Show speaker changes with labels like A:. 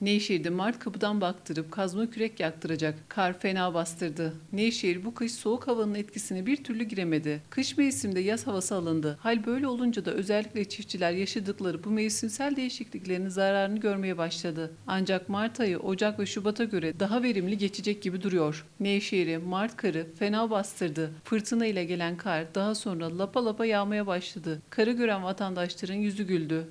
A: Nevşehir'de Mart kapıdan baktırıp kazma kürek yaktıracak. Kar fena bastırdı. Nevşehir bu kış soğuk havanın etkisine bir türlü giremedi. Kış mevsiminde yaz havası alındı. Hal böyle olunca da özellikle çiftçiler yaşadıkları bu mevsimsel değişikliklerin zararını görmeye başladı. Ancak Mart ayı Ocak ve Şubat'a göre daha verimli geçecek gibi duruyor. Nevşehir'e Mart karı fena bastırdı. Fırtına ile gelen kar daha sonra lapa lapa yağmaya başladı. Karı gören vatandaşların yüzü güldü.